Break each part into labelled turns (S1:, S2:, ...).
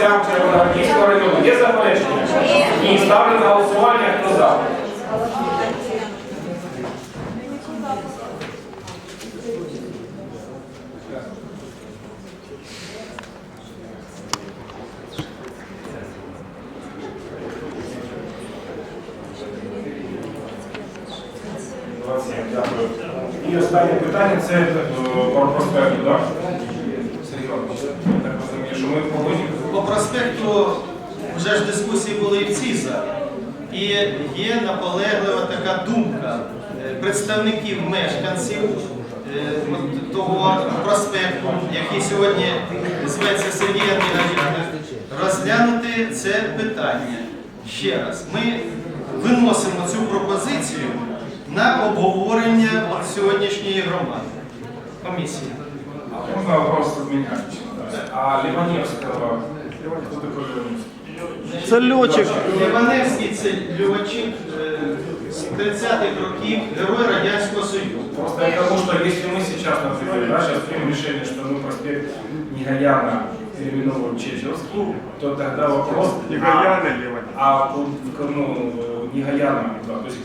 S1: місцям Червоноградського району. Є заперечення? Ні. Ставлю на голосування. Хто за? Дякую. І останнє питання це е, про проспект, так?
S2: По проспекту вже ж дискусії були і в цій залі. І є наполеглива така думка е, представників мешканців е, того проспекту, який сьогодні зветься Сергій Андрійович, розглянути це питання. Ще раз, ми виносимо цю пропозицію на обговорення сьогоднішньої громади. Комісії.
S1: А можно вопрос отменять? А Ливаневский?
S3: Це льотчик.
S2: Іваневський це Льовачик е, з 30-х років, герой Радянського Союзу.
S1: Просто я к тому, что если мы сейчас, например, да, сейчас примем решение, что мы проспект Негаяна переименовываем в Чечевский, то тогда вопрос...
S4: Негаяна,
S1: а,
S4: Ливаневский.
S1: А, ну, Негаяна, да, то есть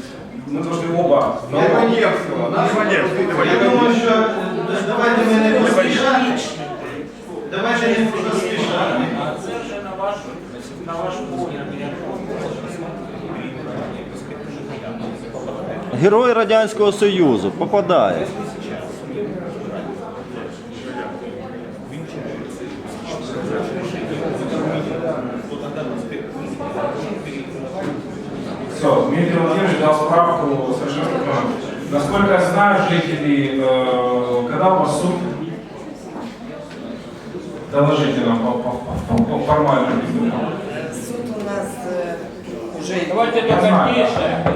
S1: мы должны оба...
S4: Ливаневского, Ливаневский,
S2: Я думаю, що е, давайте ми не поспішати. Давайте не поспішати.
S5: Ваш, на ваш погляд,
S3: Герой Радянського Союзу попадає.
S1: Все, Дмитрий Владимирович дал справку совершенно правильно. Насколько я знаю, жители, э, когда у вас суд? Доложите нам по, по, по, по формальному признакам.
S6: Суд у нас э, уже
S5: Давайте
S1: Я
S5: только
S1: знаю.
S5: тише.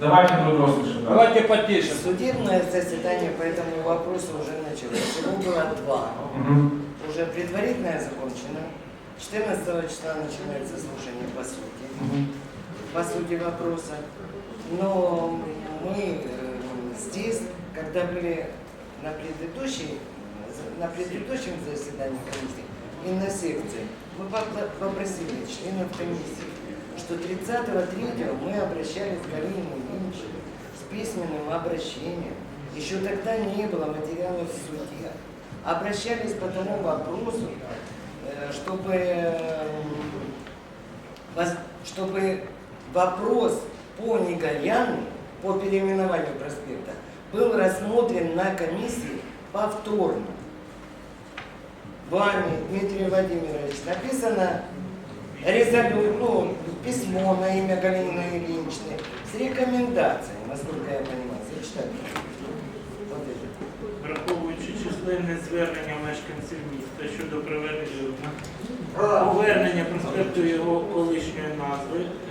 S1: Давайте друг друга слышим. да.
S5: Давайте потише.
S6: судебное заседание по этому вопросу уже началось. Всего было два.
S1: Мгм.
S6: Уже предварительное закончено. 14 числа начинается слушание по сути.
S1: Мгм.
S6: По сути вопроса. Но мы э, здесь, когда были на предыдущей, на предыдущем заседании комиссии и на секции, мы попросили членов комиссии, что 30.03 мы обращались к Галине Ильиничу с письменным обращением. Еще тогда не было материалов в суде. Обращались по тому вопросу, э, чтобы, э, чтобы вопрос по Негаяну, по переименованию проспекта, был рассмотрен на комиссии повторно. Вами, Дмитрий Владимирович, написано резолю, ну, письмо на имя Галины Ильиничны с рекомендацией, насколько я понимаю. Зачитайте. Вот это.
S7: Враховуючи численне звернення мешканців міста щодо приведення повернення проспекту його колишньої назви, е,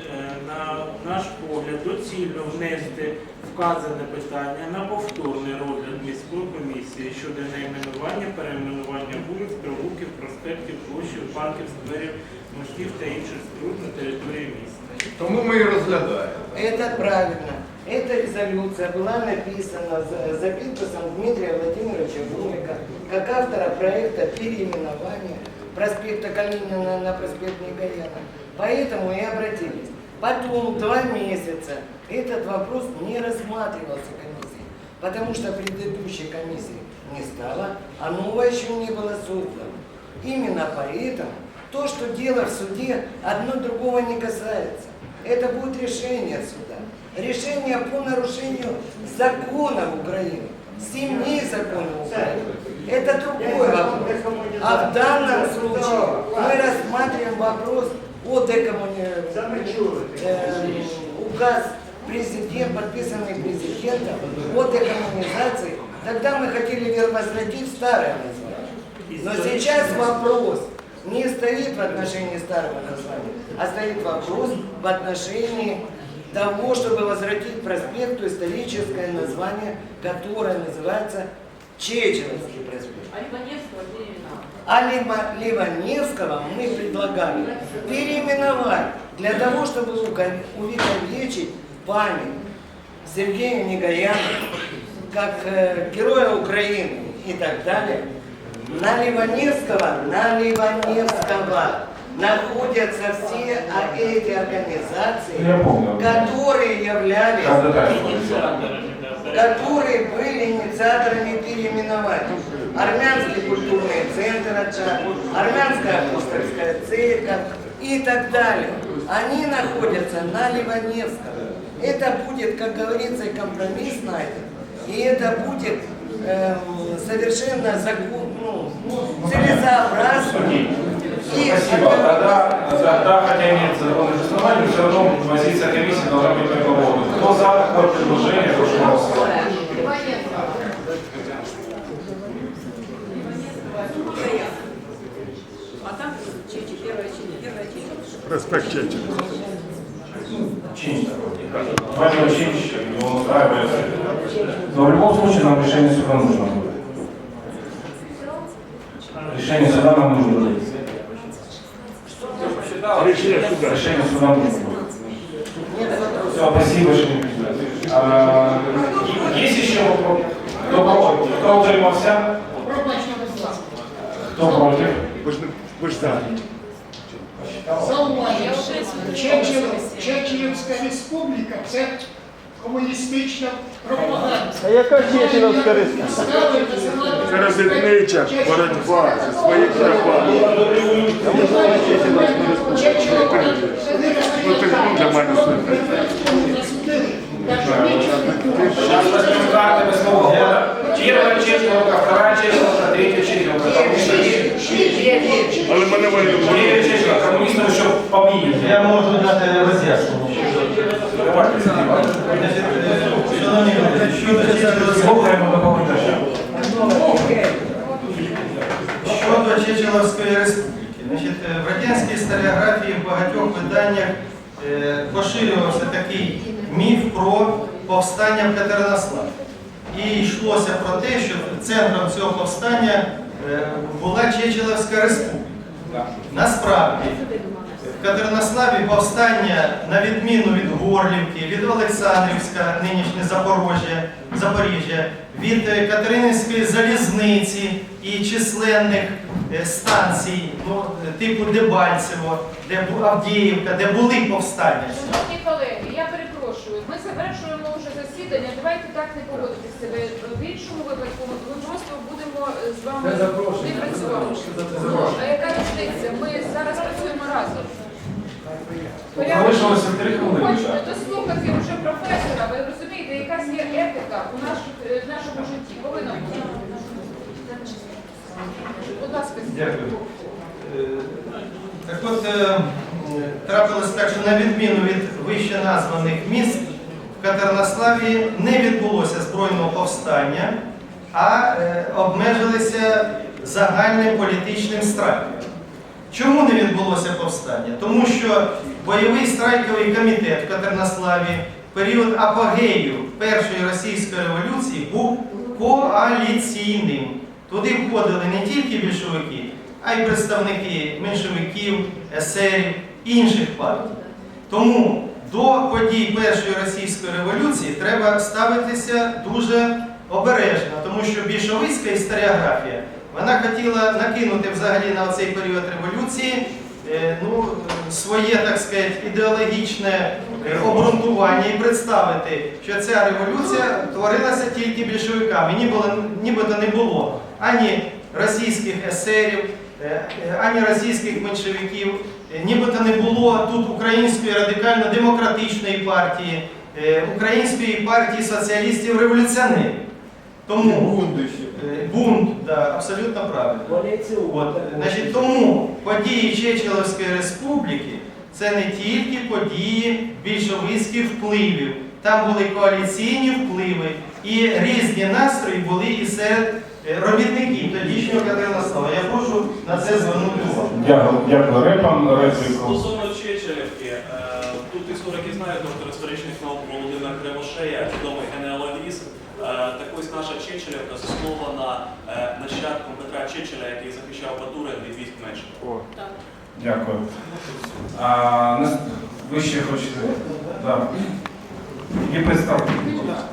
S7: на наш погляд доцільно внести вказане питання на повторний розгляд міської комісії щодо найменування, перейменування вулиць, провулків, проспектів, площів, парків, скверів, мостів та інших споруд на території міста.
S4: Тому ми і розглядаємо.
S6: Это правильно. Эта резолюция была написана за, за подписом Дмитрия Владимировича Гумика, как автора проекта переименования проспекта Калинина на проспект Негаяна. Поэтому и обратились. Потом два месяца этот вопрос не рассматривался комиссией, потому что предыдущей комиссии не стало, а новая еще не было создано. Именно поэтому то, что дело в суде, одно другого не касается. Это будет решение суда. Решение по нарушению законов Украины. Семи законов Украины. Это другой вопрос. А в данном случае мы рассматриваем вопрос о декоммуни- э, указ президент, подписанный президентом о декоммунизации. Тогда мы хотели возвратить старое название. Но сейчас вопрос не стоит в отношении старого названия, а стоит вопрос в отношении того, чтобы возвратить проспекту историческое название, которое называется Чеченовский проспект.
S8: А Ливаневского переименовал.
S6: А Лима- Ливаневского мы предлагали переименовать для того, чтобы уго- увековечить память Сергея Негаяна как э, героя Украины и так далее. На Ливаневского, на Ливаневского находятся все а, эти организации,
S1: Я помню.
S6: которые являлись
S1: Когда так?
S7: Ініціаторами, да,
S6: которые были инициаторами переименования. Армянский культурный центр «Очаг», Армянская апостольская церковь и так далее. Они находятся на Ливаневском. Это будет, как говорится, компромисс найден. И это будет эм, совершенно закон, ну, целесообразно. И
S1: Спасибо. Тогда, тогда, хотя нет законных оснований, все равно позиция комиссии должна быть по этому поводу. Кто за такое предложение, прошу голосовать.
S8: А там чечи, первая чечи, первая
S1: такой. Владимир Чинч, его устраивает. Но в любом случае нам решение суда нужно будет. Решение суда нам нужно будет.
S4: Решение суда.
S1: Решение суда нужно будет. Все, спасибо, пришли. А, Есть еще вопрос? Кто против? Кто утримався? Кто против?
S4: Ви ж, ви ж за.
S8: Я вже
S9: Чечен- Чеченська республіка це комуністична пропаганда.
S3: А яка Чеченовська республіка?
S4: Це робітнича боротьба за свої права. Ну ти ну, для мене.
S1: Первая вторая третья четверка.
S4: Але мене вони
S1: Побили.
S3: Я можу дати роз'яснення.
S2: Шановні щодо Чечеловської
S1: Слухаємо доповідача.
S2: Щодо Чечеловської республіки, значить, е, в радянській історіографії в багатьох виданнях е, поширювався такий міф про повстання в Катеринославі. І йшлося про те, що центром цього повстання е, була Чечеловська республіка. Насправді, Катеринославі повстання, на відміну від Горлівки, від Олександрівська, нинішнє Запорожжя, Запоріжжя, від е, Катерининської залізниці і численних е, станцій, ну, е, типу Дебальцево, де Авдіївка, де були повстання.
S8: Шановні колеги, я перепрошую, ми завершуємо вже засідання, давайте так не поводити себе. В іншому випадку ми просто будемо з вами не працювати. Ну, А яка різниця? Ми зараз працюємо разом.
S1: Залишилося три хвилини.
S8: Хочете дослухати вже професора, ви розумієте, якась є етика у наших, е, в нашому житті. Повинна бути. Будь ласка,
S1: Дякую.
S2: Е, Так от е, трапилось так, що на відміну від вище названих міст, в Катеринославі не відбулося збройного повстання, а е, обмежилися загальним політичним страйком. Чому не відбулося повстання? Тому що бойовий страйковий комітет в Катеринославі в період апогею Першої російської революції був коаліційним. Туди входили не тільки більшовики, а й представники меншовиків, есерів, інших партій. Тому до подій Першої російської революції треба ставитися дуже обережно, тому що більшовицька історіографія вона хотіла накинути взагалі на цей період революції е, ну, своє, так сказати, ідеологічне е, обґрунтування і представити, що ця революція творилася тільки більшовиками. Нібито, нібито не було ані російських есерів, е, ані російських меншовиків, нібито не було тут української радикально-демократичної партії, української партії соціалістів-революціонерів. Тому Бунт, да, абсолютно правильно. От, значить, тому події Чечеловської республіки це не тільки події більшовицьких впливів. Там були коаліційні впливи і різні настрої були і серед е, робітників тодішнього Катеринослава. Я прошу на це звернути увагу.
S1: Дякую, дякую. Репан, репліку.
S10: наша Чечерівка заснована е, нащадком Петра Чечеля, який захищав Батурин від військ Меншикова.
S1: Дякую. А, нас- ви ще хочете? Да. І представте.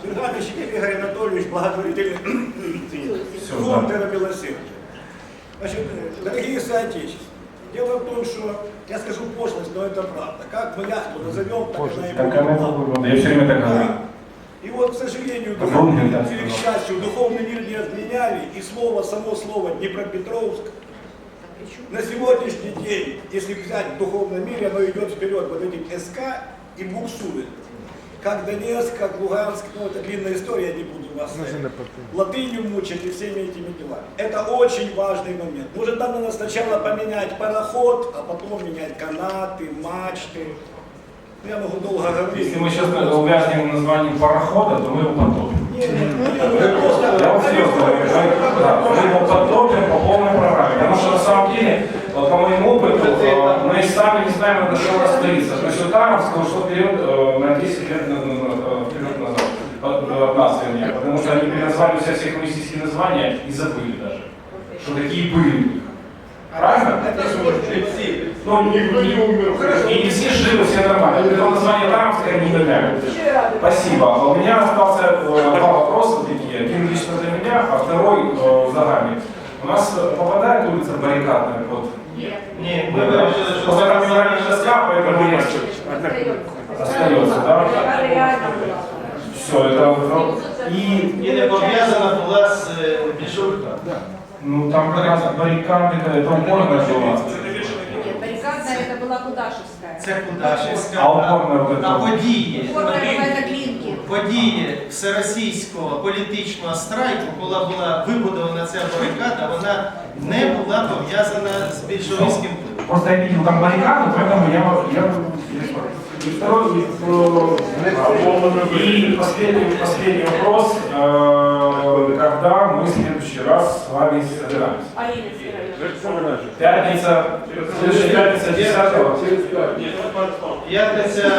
S11: Передавайте Ігор Анатолійович, благотворительний
S1: Все,
S11: фонд
S1: да.
S11: «Терра Милосердя». Значит, э, дорогие соотечественники, дело в том, что я скажу пошлость, но это правда. Как мы яхту назовем, так она и
S1: Так,
S11: будет.
S1: она выгодна. Я все время так говорю.
S11: И вот, к сожалению,
S1: Врунгель
S11: духовный, или к счастью, духовный мир не отменяли, и слово, само слово Днепропетровск на сегодняшний день, если взять в духовном мире, оно идет вперед вот этим СК и буксует. Как Донецк, как Луганск, ну это длинная история, я не буду вас латынью мучать и всеми этими делами. Это очень важный момент. Может, надо сначала поменять пароход, а потом менять канаты, мачты. Я могу долго говорить.
S1: Если мы сейчас увязнем в названии парохода, то мы его потопим.
S11: Нет, нет, нет, просто-
S1: Я вам серьезно говорю, мы- его потопим по полной программе. Потому что на самом деле, вот по моему опыту, э, мы сами не знаем, на что расстоится. То есть Утаровск ушло вперед э, на 10 лет на- вперед назад. От, нас, вернее. Потому что они переназвали все все коммунистические названия и забыли даже, что такие были у них. Правильно? Ну, не, не, и не все живы, все нормально. Это название Таровское не меняют. Спасибо. У меня остался э, два вопроса такие. Один лично для меня, а второй э, загальный. У нас э, попадает улица баррикадная под...
S2: Ні, ми вирішили, що
S1: Просто там мемориальная доска, поэтому я... Остается, да? Все, это... ну, И,
S2: і не пов'язана була з е, більшовиками.
S1: ну, там как раз баррикады, это упорная была.
S8: Нет, баррикадная это была Кудашевская.
S2: Це Кудашівська.
S1: А опорна вот
S2: А
S1: это...
S2: події,
S8: Форма это Глинки.
S2: події всеросійського політичного страйку, коли була вибудована ця барикада, вона не була пов'язана з більшовицьким впливом.
S1: Просто я видел там баррикаду, поэтому я... я и второй, последний, последний вопрос. Э, Когда мы в следующий раз с вами собираемся? Пятница, следующая пятница 10
S2: П'ятниця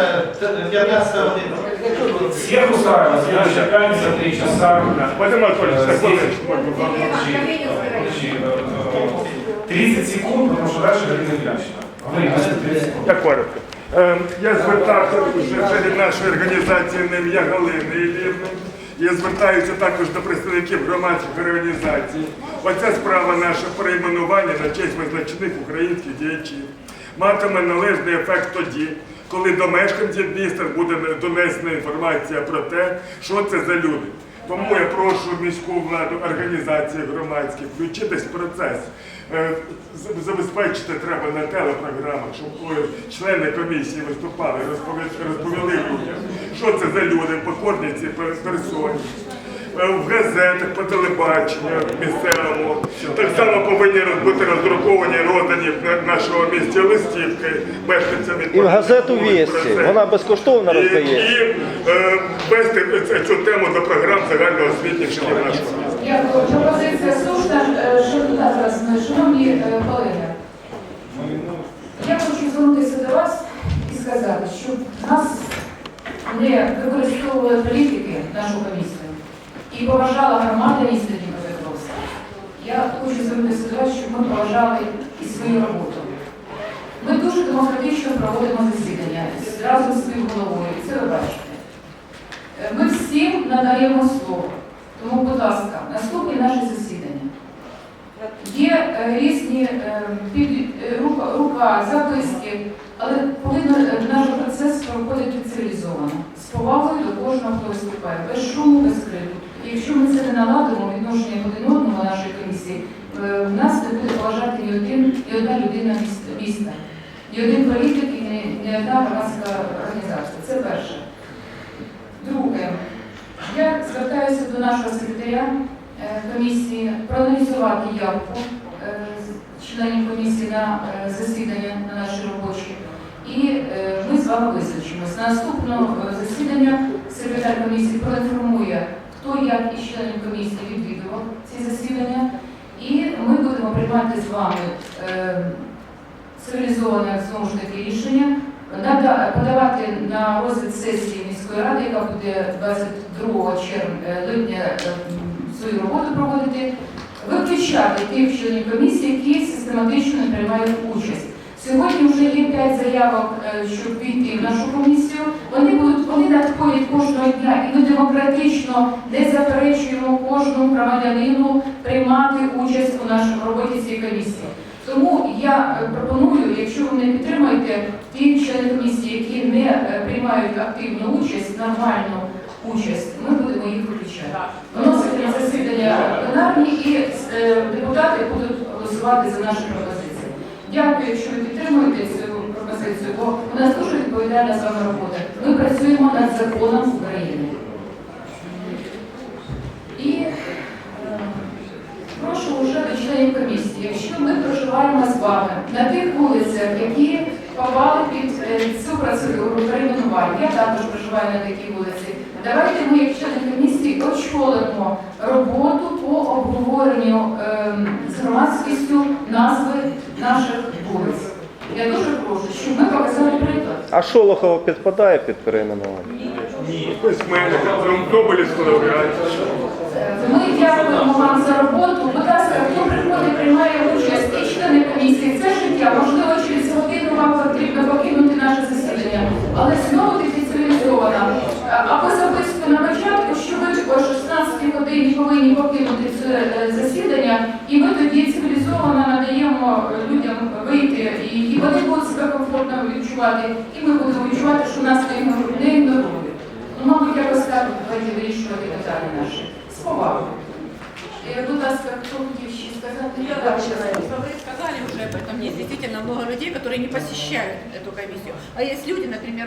S2: 15 година.
S1: Всех устраивает, следующая пятница, 3 часа.
S4: Вадим Анатольевич,
S1: Э,
S4: так,
S1: э, э, 30 секунд, потому что дальше Галина Ильинична. Говори, Настя, 30 секунд.
S4: Я коротко. Ем, Я звертався вже від нашої організації ім'я Галини Іллівни. Я звертаюся також до представників громадських організацій. Оця справа наша перейменування на честь визначених українських діячів матиме належний ефект тоді, коли до мешканців міста буде донесена інформація про те, що це за люди. Тому я прошу міську владу, організації громадські включитись в процес. Е, Забезпечити треба на телепрограмах, щоб члени комісії виступали, розповіли людям, що це за люди, покорні ці персоні. Е, В газетах, по телебаченню місцевому. Так само повинні бути роздруковані, роздані нашого місті листівки мешканцям
S3: І в газету «Вєсті». Вона безкоштовно
S4: І- І е, ввести ц- цю тему до програм загальноосвітніх шкіл нашого міста.
S8: Дякую. Пропозиція слушна. Е, Що шановні е, колеги, я хочу звернутися до вас і сказати, щоб нас не використовували політики, нашу комісію, і поважала громада міста Дніпропетровська. Я хочу до вас, щоб ми поважали і свою роботу. Ми дуже демократично проводимо засідання разом з співголовою, і це ви бачите. Е, Ми всім надаємо слово. Тому, будь ласка, наступні наші засідання. Є е, різні е, під, е, рука, рука, записки, але повинен е, наш процес проходити цивілізовано, з повагою до кожного, хто виступає, без шуму, без крику. Якщо ми це не наладимо, відношення один одному нашої комісії, е, в нас не буде поважати ні один, ні одна людина міста- ні один політик і ні, ні одна громадська організація. Це перше. Друге, я звертаюся до нашого секретаря е, комісії проаналізувати явку е, членів комісії на засідання на наші робочі. І ми з вами визначимось. На наступного засідання секретар комісії проінформує, хто як із членів комісії відвідував ці засідання. І ми будемо приймати з вами е, цивілізоване знову ж таки рішення Нада- подавати на розгляд сесії міської ради, яка буде 22 червня липня е, свою роботу проводити, виключати тих членів комісії, які систематично не приймають участь. Сьогодні вже є 5 заявок, е, щоб війти в нашу комісію. Вони будуть вони надходять кожного дня, і ми демократично не заперечуємо кожному громадянину приймати участь у нашій роботі цієї комісії. Тому я е, пропоную, якщо ви не підтримуєте ті члени комісії, які не е, приймають активну участь, нормальну участь, ми будемо їх виключати. Виносити на засідання пленарні і депутати будуть голосувати за наші пропозиції. Дякую, якщо ви підтримуєте цю пропозицію, бо у нас дуже відповідальна з вами робота. Ми працюємо над законом України. І е, прошу вже до членів комісії, якщо ми проживаємо з вами на тих вулицях, які попали під е, цю процедуру перейменування, я також проживаю на такій вулиці. Давайте ми, як члени очолимо роботу по обговоренню ем, з громадськістю назви наших вулиць. Я дуже прошу, щоб ми показали приклад.
S3: А Шолохова підпадає під перейменування?
S4: Письменник, Нобелівську лауреат.
S8: Ми дякуємо вам за роботу. Будь ласка, хто приходить, приймає участь і члени комісії. Це життя. Можливо,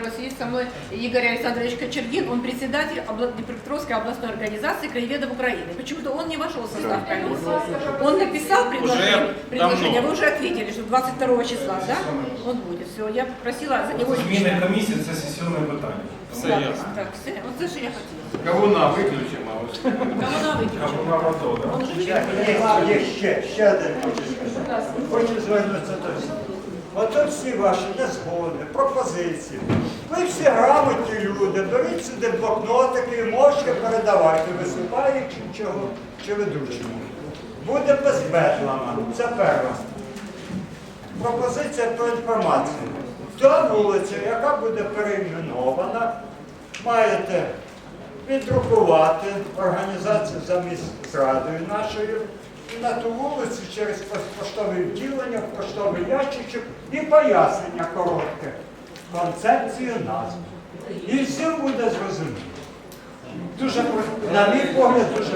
S12: люди, например, вот сидит со мной Игорь Александрович Кочергин, он председатель обла- Днепропетровской областной организации краеведов Украины. Почему-то он не вошел в состав комиссии. Он написал предложение, предложение. вы уже ответили, что 22 числа, да? Он будет. Все, я просила за него
S1: Зміни
S12: лично.
S1: комісії це сесійне питання. Все
S12: Так,
S1: ясно.
S12: Так, все, вот это же я хотела.
S1: Кавуна виключимо, а ось
S12: Кого на выключим?
S1: кавуна готова.
S12: Он уже
S13: Є, є ще, ще один хочу сказати. Хочу звернутися до всіх. Ото всі ваші незгоди, пропозиції. Ви всі грамотні люди, беріть сюди блокнотики і мовчки передавайте, виступаючи чого чи ведучому. Буде безбедлама. Це перше. Пропозиція про інформацію. Та вулиця, яка буде перейменована, маєте віддрукувати організацію замість зрадою нашою на ту вулицю через поштове відділення, поштовий ящичок і пояснення коротке, концепцію назви. І всім буде зрозуміло. Дуже, на мій погляд, дуже